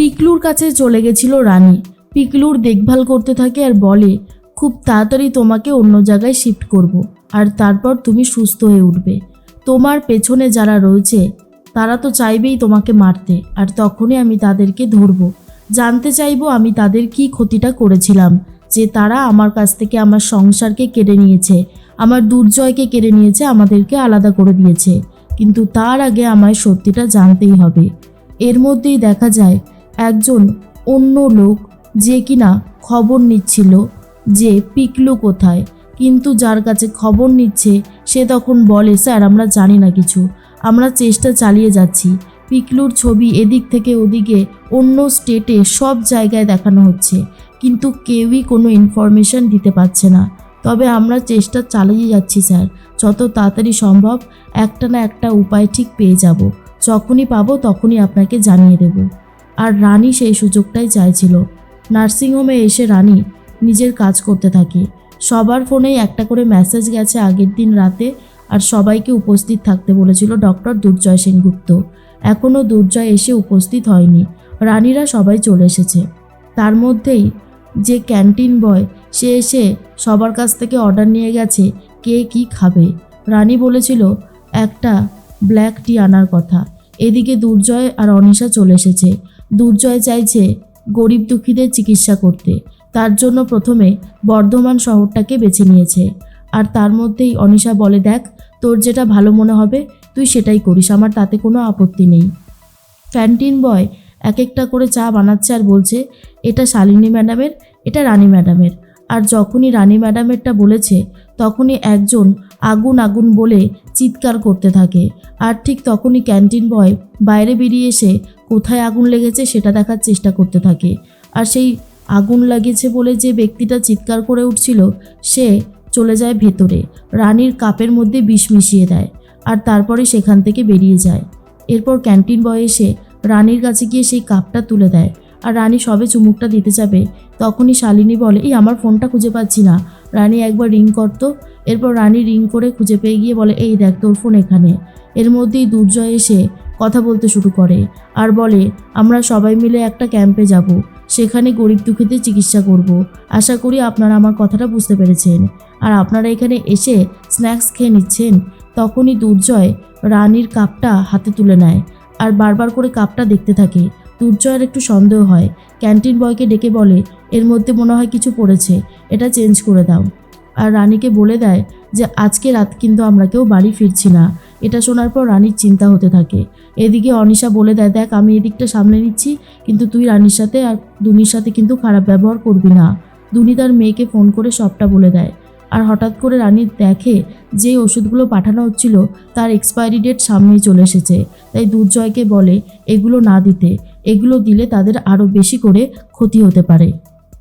পিকলুর কাছে চলে গেছিল রানী। পিকলুর দেখভাল করতে থাকে আর বলে, খুব তাড়াতাড়ি তোমাকে অন্য জায়গায় শিফট করব। আর তারপর তুমি সুস্থ হয়ে উঠবে। তোমার পেছনে যারা রয়েছে, তারা তো চাইবেই তোমাকে মারতে, আর তখনই আমি তাদেরকে ধরবো। জানতে চাইব আমি তাদের কি ক্ষতিটা করেছিলাম, যে তারা আমার কাছ থেকে আমার সংসারকে কেড়ে নিয়েছে, আমার দুর্জয়কে কেড়ে নিয়েছে, আমাদেরকে আলাদা করে দিয়েছে। কিন্তু তার আগে আমায় সত্যিটা জানতেই হবে। এর মধ্যেই দেখা যায় একজন অন্য লোক যে কিনা খবর নিচ্ছিল যে পিকলু কোথায়। কিন্তু যার কাছে খবর নিচ্ছে, সে তখন বলে, স্যার, আমরা জানি না কিছু। আমরা চেষ্টা চালিয়ে যাচ্ছি। পিকলুর ছবি এদিক থেকে ওদিকে অন্য স্টেটে সব জায়গায় দেখানো হচ্ছে। কিন্তু কেউই কোনো ইনফরমেশন দিতে পারছে না। তবে আমরা চেষ্টা চালিয়ে যাচ্ছি, স্যার। যত তাড়াতাড়ি সম্ভব, একটা না একটা উপায় ঠিক পেয়ে যাব। যখনই পাবো, তখনই আপনাকে জানিয়ে দেব। আর রানী সেই সুযোগটাই চাইছিল। নার্সিংহোমে এসে রানী নিজের কাজ করতে থাকে। সবার ফোনেই একটা করে মেসেজ গেছে আগের দিন রাতে আর সবাইকে উপস্থিত থাকতে বলেছিল ডক্টর দুর্জয় সেনগুপ্ত। এখনও দুর্জয় এসে উপস্থিত হয়নি। রানীরা সবাই চলে এসেছে। তার মধ্যেই যে ক্যান্টিন বয়, সে এসে সবার কাছ থেকে অর্ডার নিয়ে গেছে কে কি খাবে। রানী বলেছিল, একটা ব্ল্যাক টি আনার কথা। এদিকে দুর্জয় আর অনিশা চলে এসেছে। দুর্জয় চাইছে গরিব দুঃখীদের চিকিৎসা করতে। তার জন্য প্রথমে বর্ধমান শহরটাকে বেছে নিয়েছে। আর তার মধ্যেই অনিশা বলে, দেখ, তোর যেটা ভালো মনে হবে, তুই সেটাই করিস, আমার তাতে কোনো আপত্তি নেই। ক্যান্টিন বয় এক একটা করে চা বানাচ্ছে আর বলছে, এটা শালিনী ম্যাডামের, এটা রানী ম্যাডামের। আর যখনই রানী ম্যাডামেরটা বলেছে, তখনই একজন আগুন আগুন বলে চিৎকার করতে থাকে। আর ঠিক তখনই ক্যান্টিন বয় বাইরে বেরিয়ে এসে কোথায় আগুন লেগেছে সেটা দেখার চেষ্টা করতে থাকে। আর সেই আগুন লাগিয়েছে বলে যে ব্যক্তিটা চিৎকার করে উঠছিল, সে চলে যায় ভেতরে, রানীর কাপের মধ্যে বিষ মিশিয়ে দেয় আর তারপরে সেখান থেকে বেরিয়ে যায়। এরপর ক্যান্টিন বয় এসে রানীর কাছে গিয়ে সেই কাপটা তুলে দেয় আর রানী সবে চুমুকটা দিতে যাবে। তখনই শালিনী বলে, এই, আমার ফোনটা খুঁজে পাচ্ছি না। রানী একবার রিং করতো, এরপর রানী রিং করে খুঁজে পেয়ে গিয়ে বলে, এই দেখ, তোর ফোন এখানে। এর মধ্যেই দুর্জয় এসে কথা বলতে শুরু করে আর বলে, আমরা সবাই মিলে একটা ক্যাম্পে যাব। সেখানে গরিব দুঃখীদের চিকিৎসা করব। আশা করি আপনারা আমার কথাটা বুঝতে পেরেছেন। আর আপনারা এখানে এসে স্ন্যাক্স খেয়ে নিচ্ছেন। তখনই দুর্জয় রানীর কাপটা হাতে তুলে নেয় আর বারবার করে কাপটা দেখতে থাকে। দুর্জয়ের একটু সন্দেহ হয়। ক্যান্টিন বয়কে ডেকে বলে, এর মধ্যে মনে হয় কিছু পড়েছে। এটা চেঞ্জ করে দাও। আর রানীকে বলে দেয় যে, আজকে রাত কিন্তু আমরা কেউ বাড়ি ফিরছি না। এটা শোনার পর রানীর চিন্তা হতে থাকে। এদিকে অনিশা বলে দেয়, দেখ, আমি এদিকটা সামলে নিচ্ছি, কিন্তু তুই রানীর সাথে আর দুনির সাথে কিন্তু খারাপ ব্যবহার করবি না। দুনি তার মেয়েকে ফোন করে সবটা বলে দেয়। আর হঠাৎ করে রানী দেখে যে ওষুধগুলো পাঠানো হচ্ছিল, তার এক্সপায়ারি ডেট সামনেই চলে এসেছে। তাই দুর্জয়কে বলে, এগুলো না দিতে। এগুলো দিলে তাদের আরও বেশি করে ক্ষতি হতে পারে।